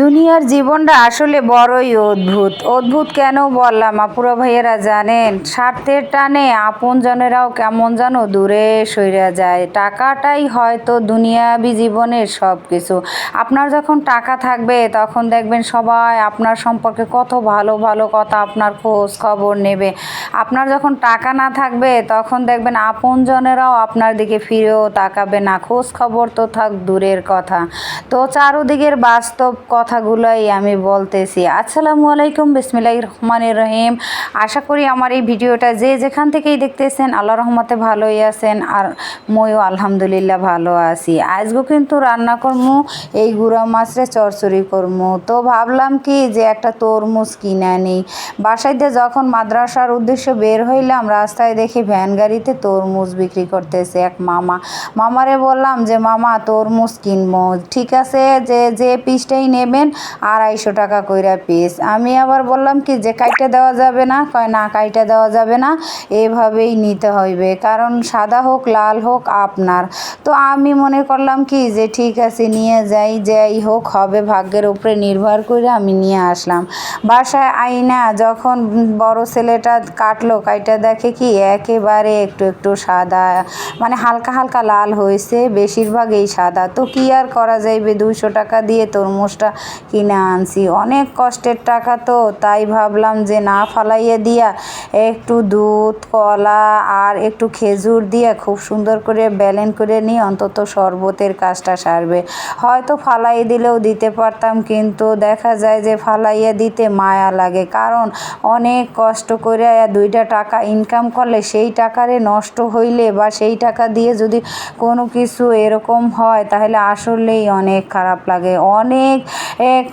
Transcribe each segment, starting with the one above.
দুনিয়ার জীবনটা আসলে বড়ই অদ্ভুত। অদ্ভুত কেন বললাম? আপুরা ভাইয়েরা জানেন, স্বার্থের টানে আপনজনেরাও কেমন যেন দূরে সইরা যায়। টাকাটাই হয়তো দুনিয়াবি জীবনের সব কিছু আপনার যখন টাকা থাকবে, তখন দেখবেন সবাই আপনার সম্পর্কে কত ভালো ভালো কথা আপনার খোঁজ খবর নেবে। আপনার যখন টাকা না থাকবে, তখন দেখবেন আপনজনেরাও আপনার দিকে ফিরেও তাকাবে না। খোঁজ খবর তো থাক দূরের কথা। তো চারোদিকের বাস্তব কথাগুলোই আমি বলতেছি। আসসালামু আলাইকুম বিসমিল্লাহ রহমানির রহিম। আশা করি আমার এই ভিডিওটা যে যেখান থেকেই দেখতেছেন আল্লাহ রহমতে ভালোই আছেন আর ময়ও আলহামদুলিল্লাহ ভালো আছি। আজকে কিন্তু রান্না করব এই গুঁড়া মাছরে চরচড়ি করব তো ভাবলাম কি যে একটা তরমুজ কিনে নিই বাসায় দিয়ে যখন মাদ্রাসার উদ্দেশ্যে বের হইলাম, রাস্তায় দেখি ভ্যান গাড়িতে তরমুজ বিক্রি করতেছে এক মামা। মামারে বললাম যে, মামা, তরমুজ কিনবো ঠিক আছে, যে যে পিসটাই নেবেন আড়াইশো টাকা কইরা পিস। আমি আবার বললাম কি, যে কাইটা দেওয়া যাবে না, কয় না, কাইটা দেওয়া যাবে না, এভাবেই নিতে হইবে, কারণ সাদা হোক, লাল হোক, আপনার। তো আমি মনে করলাম কি, যে ঠিক আছে, নিয়ে যাই যাই হোক, হবে ভাগ্যের উপরে নির্ভর করে আমি নিয়ে আসলাম। বাসায় আইনা, যখন বড় ছেলেটা কাটলো, কাইটা দেখে কি একেবারে একটু একটু সাদা মানে হালকা হালকা লাল হয়েছে বেশিরভাগ এই সাদা। তো কি আর করা যাইবে দুশো টাকা দিয়ে তরমুজটা কিনে আনছি। অনেক কষ্টের টাকা তো, তাই ভাবলাম যে না ফালাইয়ে দিয়া একটু দুধ, কলা আর একটু খেজুর দিয়ে খুব সুন্দর করে ব্যালেন করে নিয়ে অন্তত শরবতের কাজটা সারবে। হয়তো ফালাই দিলেও দিতে পারতাম, কিন্তু দেখা যায় যে ফালাইয়ে দিতে মায়া লাগে, কারণ অনেক কষ্ট করে দুইটা টাকা ইনকাম করলে সেই টাকারে নষ্ট হইলে বা সেই টাকা দিয়ে যদি কোনো কিছু এরকম হয়, তাহলে আসলেই অনেক খারাপ লাগে। অনেক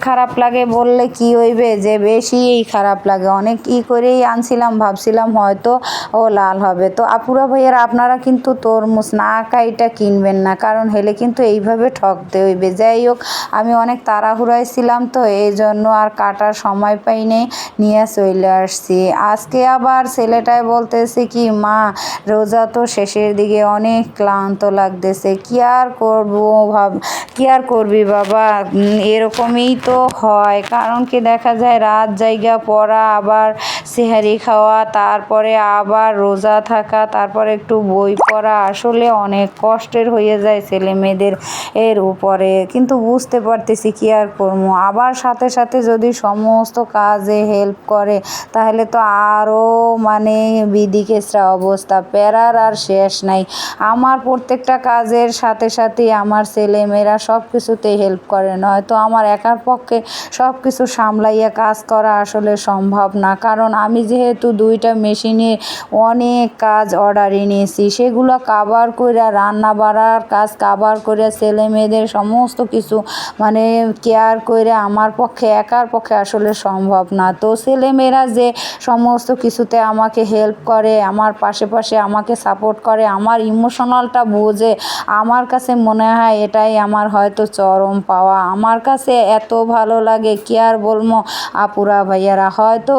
খারাপ লাগে বললে কি হইবে? যে বেশিই খারাপ লাগে। অনেক ই করেই আনছিলাম ভাবছিলাম হয়তো ও লাল হবে। তো আপুরা ভাইয়েরা আপনারা কিন্তু তরমুজ না কাইটা কিনবেন না কারণ হেলে কিন্তু এইভাবে ঠকতে হইবে। যাই হোক আমি অনেক তাড়াহুড়ায় ছিলাম তো এই জন্য আর কাটার সময় পাইনি নিয়ে চলে আসছি। আজকে আবার ছেলেটাই বলতেছে কি মা রোজা তো শেষের দিকে অনেক ক্লান্ত লাগতেছে। কি আর করব ভাব কি আর করবি বাবা? উম, এরকমই তো হয়। কারণ কি দেখা যায় রাত জায়গা পড়া আবার সেহারি খাওয়া, তারপরে আবার রোজা থাকা, তারপরে একটু বই পড়া। আসলে অনেক কষ্টের হয়ে যায় ছেলে মেয়েদের এর উপরে। কিন্তু বুঝতে পারতেছি কি আর করব। আবার সাথে সাথে যদি সমস্ত কাজে হেল্প করে, তাহলে তো আরও মানে বিদিকেসরা অবস্থা। প্যারার আর শেষ নাই। আমার প্রত্যেকটা কাজের সাথে সাথে আমার ছেলে মেয়েরা সব কিছুতে হেল্প করে। নয়তো আমার একার পক্ষে সব কিছু সামলাইয়া কাজ করা আসলে সম্ভব না। কারণ আমি যেহেতু দুইটা মেশিনে অনেক কাজ অর্ডারে নিয়েছি সেগুলো কাবার করে রান্না বাড়ার কাজ কাবার করে ছেলে মেয়েদের সমস্ত কিছু মানে কেয়ার করে আমার পক্ষে, একার পক্ষে আসলে সম্ভব না। তো ছেলে মেয়েরা যে সমস্ত কিছুতে আমাকে হেল্প করে, আমার পাশে পাশে আমাকে সাপোর্ট করে, আমার ইমোশনালটা বোঝে, আমার কাছে মনে হয় এটাই আমার হয়তো চরম পাওয়া। আমার কাছে এত ভালো লাগে, কি আর বলব, আপুরা, ভাইয়ারা, হয়তো